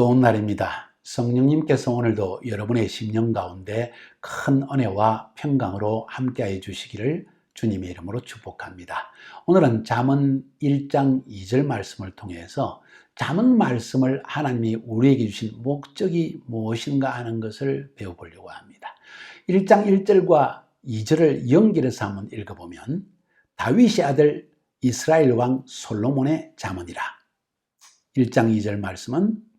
좋은 날입니다. 성령님께서 오늘도 여러분의 심령 가운데 큰 은혜와 평강으로 함께해 주시기를 주님의 이름으로 축복합니다. 오늘은 잠언 1장 2절 말씀을 통해서 잠언 말씀을 하나님이 우리에게 주신 목적이 무엇인가 하는 것을 배워보려고 합니다. 1장 1절과 2절을 연결해서 한번 읽어보면 다윗의 아들 이스라엘 왕 솔로몬의 잠언이라. 1장 2절 말씀은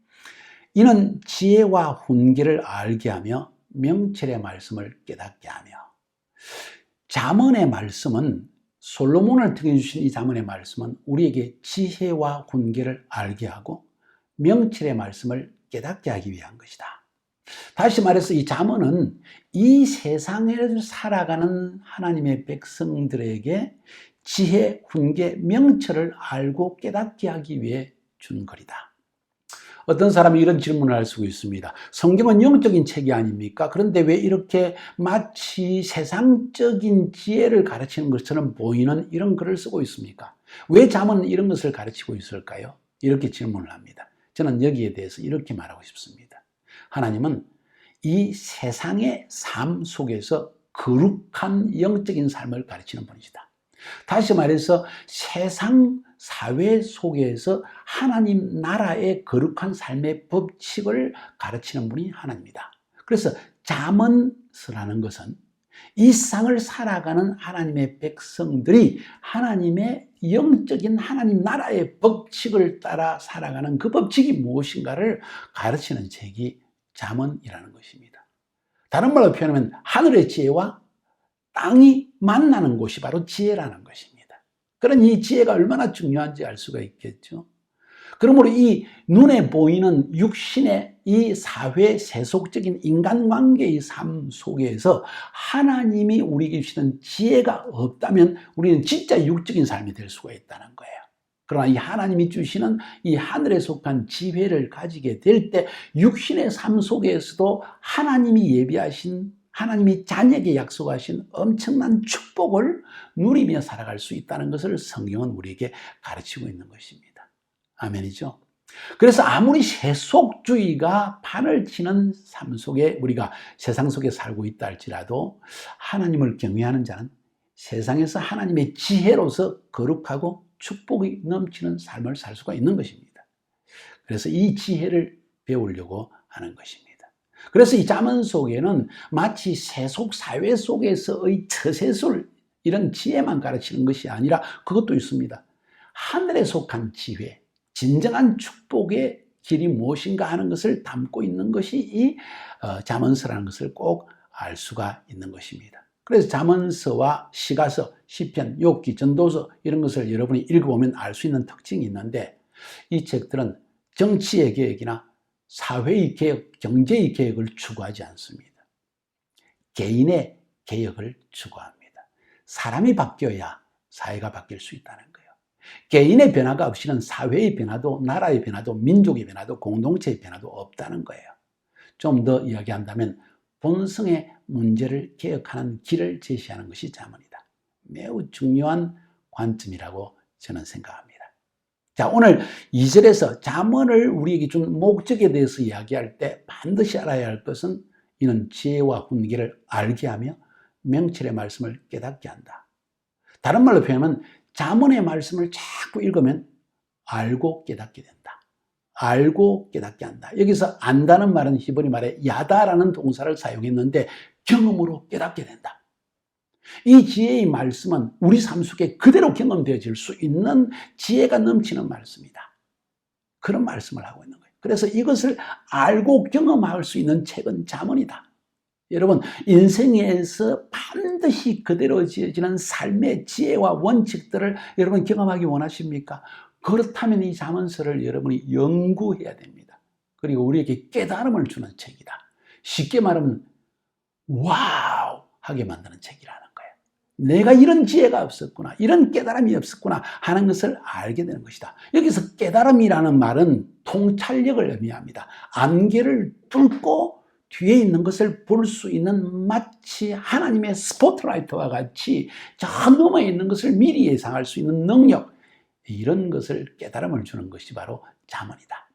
이는 지혜와 훈계를 알게 하며 명철의 말씀을 깨닫게 하며 잠언의 말씀은 솔로몬을 통해 주신 이 잠언의 말씀은 우리에게 지혜와 훈계를 알게 하고 명철의 말씀을 깨닫게 하기 위한 것이다. 다시 말해서 이 잠언은 이 세상에 살아가는 하나님의 백성들에게 지혜, 훈계, 명철을 알고 깨닫게 하기 위해 준 글이다. 어떤 사람이 이런 질문을 할 수 있습니다. 성경은 영적인 책이 아닙니까? 그런데 왜 이렇게 마치 세상적인 지혜를 가르치는 것처럼 보이는 이런 글을 쓰고 있습니까? 왜 잠은 이런 것을 가르치고 있을까요? 이렇게 질문을 합니다. 저는 여기에 대해서 이렇게 말하고 싶습니다. 하나님은 이 세상의 삶 속에서 거룩한 영적인 삶을 가르치는 분이시다. 다시 말해서 세상 사회 속에서 하나님 나라의 거룩한 삶의 법칙을 가르치는 분이 하나님이다. 그래서 자문서라는 것은 이 세상을 살아가는 하나님의 백성들이 하나님의 영적인 하나님 나라의 법칙을 따라 살아가는 그 법칙이 무엇인가를 가르치는 책이 자문이라는 것입니다. 다른 말로 표현하면 하늘의 지혜와 땅이 만나는 곳이 바로 지혜라는 것입니다. 그런 이 지혜가 얼마나 중요한지 알 수가 있겠죠. 그러므로 이 눈에 보이는 육신의 이 사회 세속적인 인간관계의 삶 속에서 하나님이 우리에게 주시는 지혜가 없다면 우리는 진짜 육적인 삶이 될 수가 있다는 거예요. 그러나 이 하나님이 주시는 이 하늘에 속한 지혜를 가지게 될 때 육신의 삶 속에서도 하나님이 예비하신 하나님이 자녀에게 약속하신 엄청난 축복을 누리며 살아갈 수 있다는 것을 성경은 우리에게 가르치고 있는 것입니다. 아멘이죠. 그래서 아무리 세속주의가 판을 치는 삶 속에 우리가 세상 속에 살고 있다 할지라도 하나님을 경외하는 자는 세상에서 하나님의 지혜로서 거룩하고 축복이 넘치는 삶을 살 수가 있는 것입니다. 그래서 이 지혜를 배우려고 하는 것입니다. 그래서 이 자문 속에는 마치 세속 사회 속에서의 처세술 이런 지혜만 가르치는 것이 아니라 그것도 있습니다. 하늘에 속한 지혜, 진정한 축복의 길이 무엇인가 하는 것을 담고 있는 것이 이 어, 자문서라는 것을 꼭 알 수가 있는 것입니다. 그래서 자문서와 시가서, 시편, 욥기, 전도서 이런 것을 여러분이 읽어보면 알 수 있는 특징이 있는데 이 책들은 정치의 계획이나 사회의 개혁, 경제의 개혁을 추구하지 않습니다. 개인의 개혁을 추구합니다. 사람이 바뀌어야 사회가 바뀔 수 있다는 거예요. 개인의 변화가 없이는 사회의 변화도, 나라의 변화도, 민족의 변화도, 공동체의 변화도 없다는 거예요. 좀 더 이야기한다면 본성의 문제를 개혁하는 길을 제시하는 것이 자문이다. 매우 중요한 관점이라고 저는 생각합니다. 자, 오늘 2절에서 자문을 우리에게 준 목적에 대해서 이야기할 때 반드시 알아야 할 것은 이는 지혜와 훈계를 알게 하며 명철의 말씀을 깨닫게 한다. 다른 말로 표현하면 자문의 말씀을 자꾸 읽으면 알고 깨닫게 된다. 알고 깨닫게 한다. 여기서 안다는 말은 히브리 말에 야다라는 동사를 사용했는데 경험으로 깨닫게 된다. 이 지혜의 말씀은 우리 삶 속에 그대로 경험되어질 수 있는 지혜가 넘치는 말씀이다. 그런 말씀을 하고 있는 거예요. 그래서 이것을 알고 경험할 수 있는 책은 자문이다. 여러분, 인생에서 반드시 그대로 지어지는 삶의 지혜와 원칙들을 여러분 경험하기 원하십니까? 그렇다면 이 자문서를 여러분이 연구해야 됩니다. 그리고 우리에게 깨달음을 주는 책이다. 쉽게 말하면, 와우! 하게 만드는 책이라. 내가 이런 지혜가 없었구나, 이런 깨달음이 없었구나 하는 것을 알게 되는 것이다. 여기서 깨달음이라는 말은 통찰력을 의미합니다. 안개를 뚫고 뒤에 있는 것을 볼 수 있는 마치 하나님의 스포트라이트와 같이 저 너머에 있는 것을 미리 예상할 수 있는 능력, 이런 것을 깨달음을 주는 것이 바로 자문이다.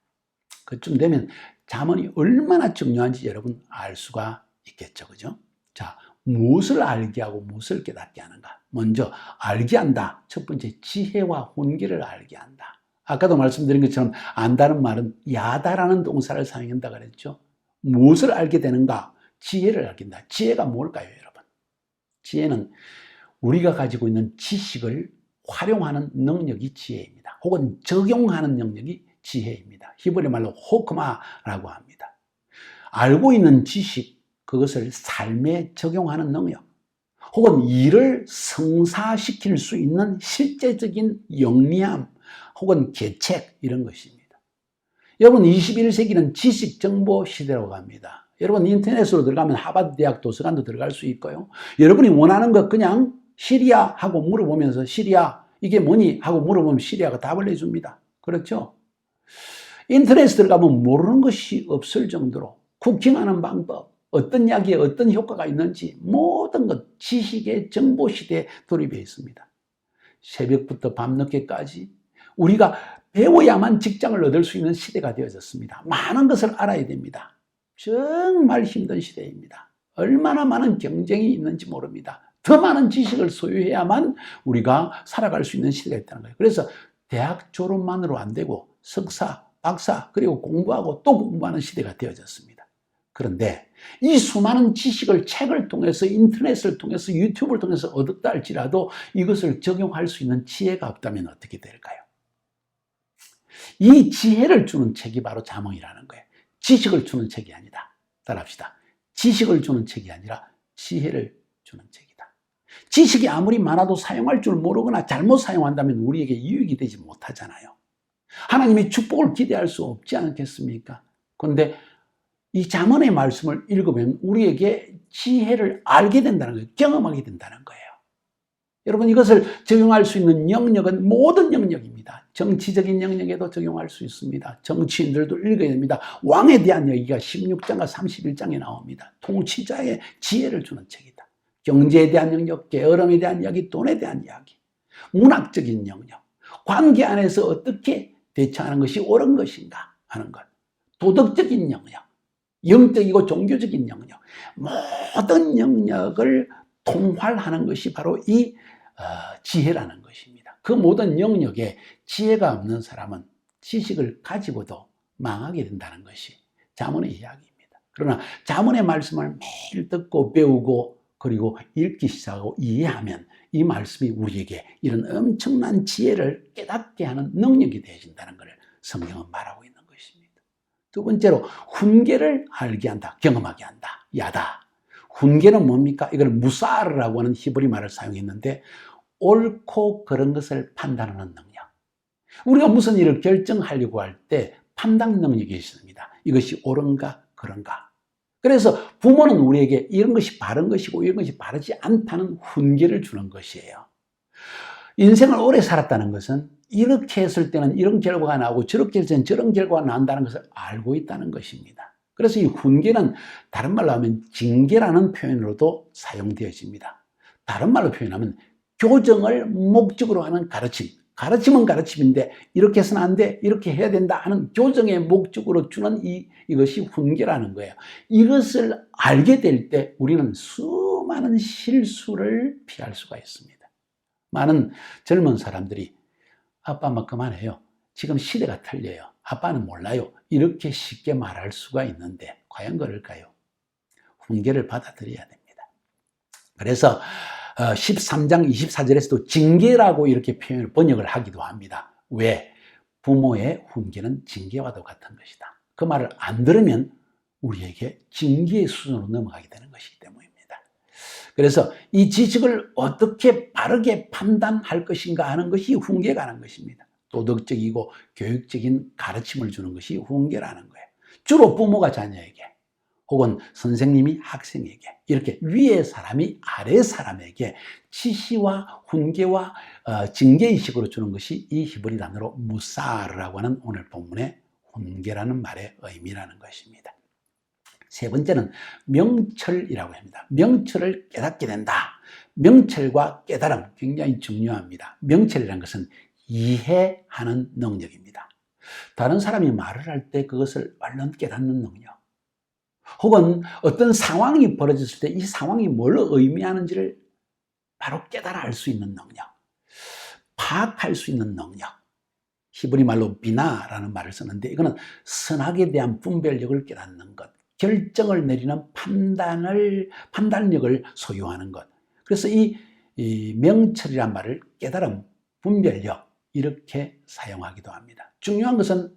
그쯤 되면 자문이 얼마나 중요한지 여러분 알 수가 있겠죠. 그죠? 자, 무엇을 알게 하고 무엇을 깨닫게 하는가? 먼저 알게 한다. 첫 번째 지혜와 혼기를 알게 한다. 아까도 말씀드린 것처럼 안다는 말은 야다라는 동사를 사용한다 그랬죠. 무엇을 알게 되는가? 지혜를 알게 된다. 지혜가 뭘까요, 여러분? 지혜는 우리가 가지고 있는 지식을 활용하는 능력이 지혜입니다. 혹은 적용하는 능력이 지혜입니다. 히브리 말로 호크마라고 합니다. 알고 있는 지식, 그것을 삶에 적용하는 능력, 혹은 일을 성사시킬 수 있는 실제적인 영리함, 혹은 계책, 이런 것입니다. 여러분, 21세기는 지식 정보 시대라고 합니다. 여러분, 인터넷으로 들어가면 하버드 대학 도서관도 들어갈 수 있고요. 여러분이 원하는 것 그냥 시리아 하고 물어보면서 시리아, 이게 뭐니? 하고 물어보면 시리아가 답을 해줍니다. 그렇죠? 인터넷에 들어가면 모르는 것이 없을 정도로 쿠킹하는 방법, 어떤 약에 어떤 효과가 있는지 모든 것 지식의 정보 시대에 돌입해 있습니다. 새벽부터 밤늦게까지 우리가 배워야만 직장을 얻을 수 있는 시대가 되어졌습니다. 많은 것을 알아야 됩니다. 정말 힘든 시대입니다. 얼마나 많은 경쟁이 있는지 모릅니다. 더 많은 지식을 소유해야만 우리가 살아갈 수 있는 시대가 있다는 거예요. 그래서 대학 졸업만으로 안 되고 석사, 박사, 그리고 공부하고 또 공부하는 시대가 되어졌습니다. 그런데 이 수많은 지식을 책을 통해서 인터넷을 통해서 유튜브를 통해서 얻었다 할지라도 이것을 적용할 수 있는 지혜가 없다면 어떻게 될까요? 이 지혜를 주는 책이 바로 자몽이라는 거예요. 지식을 주는 책이 아니다. 따라합시다. 지식을 주는 책이 아니라 지혜를 주는 책이다. 지식이 아무리 많아도 사용할 줄 모르거나 잘못 사용한다면 우리에게 유익이 되지 못하잖아요. 하나님의 축복을 기대할 수 없지 않겠습니까? 그런데 이 자문의 말씀을 읽으면 우리에게 지혜를 알게 된다는 거예요. 경험하게 된다는 거예요. 여러분 이것을 적용할 수 있는 영역은 모든 영역입니다. 정치적인 영역에도 적용할 수 있습니다. 정치인들도 읽어야 됩니다. 왕에 대한 얘기가 16장과 31장에 나옵니다. 통치자의 지혜를 주는 책이다. 경제에 대한 영역, 게으름에 대한 이야기, 돈에 대한 이야기, 문학적인 영역, 관계 안에서 어떻게 대처하는 것이 옳은 것인가 하는 것, 도덕적인 영역, 영적이고 종교적인 영역, 모든 영역을 통활하는 것이 바로 이 어, 지혜라는 것입니다. 그 모든 영역에 지혜가 없는 사람은 지식을 가지고도 망하게 된다는 것이 자문의 이야기입니다. 그러나 자문의 말씀을 매일 듣고 배우고 그리고 읽기 시작하고 이해하면 이 말씀이 우리에게 이런 엄청난 지혜를 깨닫게 하는 능력이 되어진다는 것을 성경은 말하고. 두 번째로 훈계를 알게 한다, 경험하게 한다, 야다. 훈계는 뭡니까? 이걸 무사르라고 하는 히브리 말을 사용했는데 옳고 그런 것을 판단하는 능력. 우리가 무슨 일을 결정하려고 할 때 판단 능력이 있습니다. 이것이 옳은가 그런가. 그래서 부모는 우리에게 이런 것이 바른 것이고 이런 것이 바르지 않다는 훈계를 주는 것이에요. 인생을 오래 살았다는 것은 이렇게 했을 때는 이런 결과가 나오고 저렇게 했을 때는 저런 결과가 나온다는 것을 알고 있다는 것입니다. 그래서 이 훈계는 다른 말로 하면 징계라는 표현으로도 사용되어집니다. 다른 말로 표현하면 교정을 목적으로 하는 가르침. 가르침은 가르침인데 이렇게 해서는 안 돼, 이렇게 해야 된다 하는 교정의 목적으로 주는 이, 이것이 훈계라는 거예요. 이것을 알게 될 때 우리는 수많은 실수를 피할 수가 있습니다. 많은 젊은 사람들이 아빠 엄마 그만해요. 지금 시대가 틀려요. 아빠는 몰라요. 이렇게 쉽게 말할 수가 있는데 과연 그럴까요? 훈계를 받아들여야 됩니다. 그래서 13장 어, 24절에서도 징계라고 이렇게 표현을 번역을 하기도 합니다. 왜? 부모의 훈계는 징계와도 같은 것이다. 그 말을 안 들으면 우리에게 징계의 수준으로 넘어가게 되는 것이기 때문입니다. 그래서 이 지식을 어떻게 바르게 판단할 것인가 하는 것이 훈계가 하는 것입니다. 도덕적이고 교육적인 가르침을 주는 것이 훈계라는 거예요. 주로 부모가 자녀에게 혹은 선생님이 학생에게 이렇게 위의 사람이 아래 사람에게 지시와 훈계와 어, 징계의식으로 주는 것이 이 히브리 단어로 무사르라고 하는 오늘 본문의 훈계라는 말의 의미라는 것입니다. 세 번째는 명철이라고 합니다. 명철을 깨닫게 된다. 명철과 깨달음 굉장히 중요합니다. 명철이라는 것은 이해하는 능력입니다. 다른 사람이 말을 할 때 그것을 얼른 깨닫는 능력. 혹은 어떤 상황이 벌어졌을 때 이 상황이 뭘 의미하는지를 바로 깨달아 알 수 있는 능력. 파악할 수 있는 능력. 히브리 말로 비나라는 말을 쓰는데 이거는 선악에 대한 분별력을 깨닫는 것. 결정을 내리는 판단을, 판단력을 소유하는 것. 그래서 이, 이 명철이란 말을 깨달음, 분별력, 이렇게 사용하기도 합니다. 중요한 것은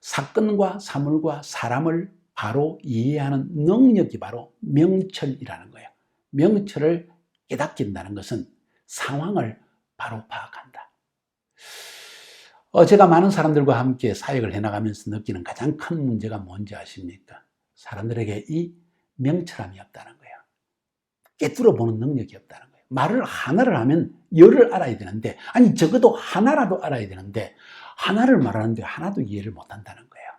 사건과 사물과 사람을 바로 이해하는 능력이 바로 명철이라는 거예요. 명철을 깨닫긴다는 것은 상황을 바로 파악한다. 어, 제가 많은 사람들과 함께 사역을 해나가면서 느끼는 가장 큰 문제가 뭔지 아십니까? 사람들에게 이 명철함이 없다는 거예요. 깨뚫어 보는 능력이 없다는 거예요. 말을 하나를 하면 열을 알아야 되는데, 아니, 적어도 하나라도 알아야 되는데, 하나를 말하는데 하나도 이해를 못 한다는 거예요.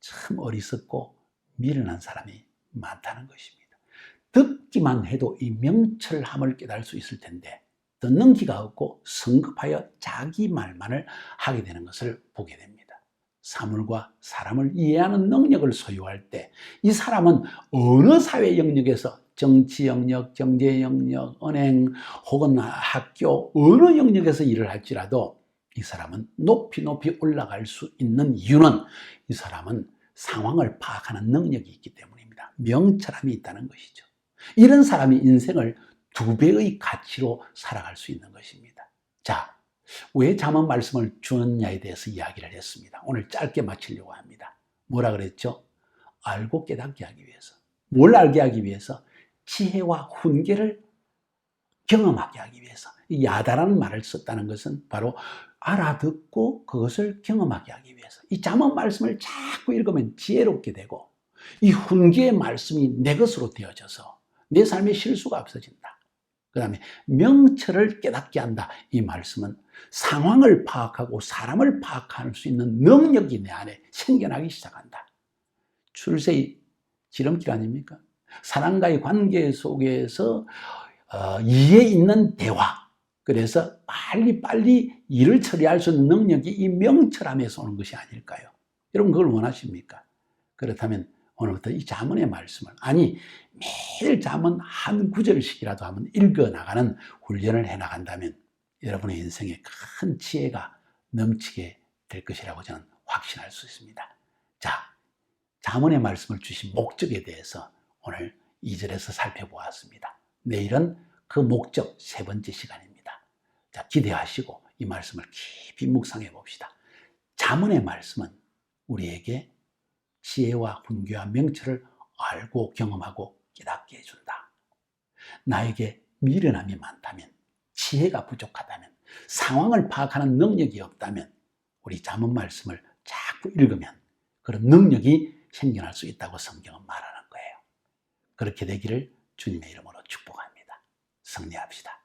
참 어리석고 미련한 사람이 많다는 것입니다. 듣기만 해도 이 명철함을 깨달을 수 있을 텐데, 듣는 기가 없고 성급하여 자기 말만을 하게 되는 것을 보게 됩니다. 사물과 사람을 이해하는 능력을 소유할 때 이 사람은 어느 사회 영역에서 정치 영역, 경제 영역, 은행 혹은 학교 어느 영역에서 일을 할지라도 이 사람은 높이 높이 올라갈 수 있는 이유는 이 사람은 상황을 파악하는 능력이 있기 때문입니다. 명철함이 있다는 것이죠. 이런 사람이 인생을 두 배의 가치로 살아갈 수 있는 것입니다. 자, 왜 잠언 말씀을 주느냐에 대해서 이야기를 했습니다. 오늘 짧게 마치려고 합니다. 뭐라 그랬죠? 알고 깨닫게 하기 위해서. 뭘 알게 하기 위해서? 지혜와 훈계를 경험하게 하기 위해서. 야다라는 말을 썼다는 것은 바로 알아듣고 그것을 경험하게 하기 위해서. 이 잠언 말씀을 자꾸 읽으면 지혜롭게 되고 이 훈계의 말씀이 내 것으로 되어져서 내 삶에 실수가 없어진다. 그 다음에 명철을 깨닫게 한다. 이 말씀은 상황을 파악하고 사람을 파악할 수 있는 능력이 내 안에 생겨나기 시작한다. 출세의 지름길 아닙니까? 사람과의 관계 속에서 어, 이해 있는 대화. 그래서 빨리 빨리 일을 처리할 수 있는 능력이 이 명철함에서 오는 것이 아닐까요? 여러분 그걸 원하십니까? 그렇다면 오늘부터 이 자문의 말씀을 아니 매일 자문 한 구절씩이라도 한번 읽어 나가는 훈련을 해 나간다면 여러분의 인생에 큰 지혜가 넘치게 될 것이라고 저는 확신할 수 있습니다. 자, 자문의 말씀을 주신 목적에 대해서 오늘 2절에서 살펴보았습니다. 내일은 그 목적 세 번째 시간입니다. 자, 기대하시고 이 말씀을 깊이 묵상해 봅시다. 자문의 말씀은 우리에게 지혜와 훈계와 명철을 알고 경험하고 깨닫게 해준다. 나에게 미련함이 많다면, 지혜가 부족하다면, 상황을 파악하는 능력이 없다면, 우리 자문 말씀을 자꾸 읽으면 그런 능력이 생겨날 수 있다고 성경은 말하는 거예요. 그렇게 되기를 주님의 이름으로 축복합니다. 승리합시다.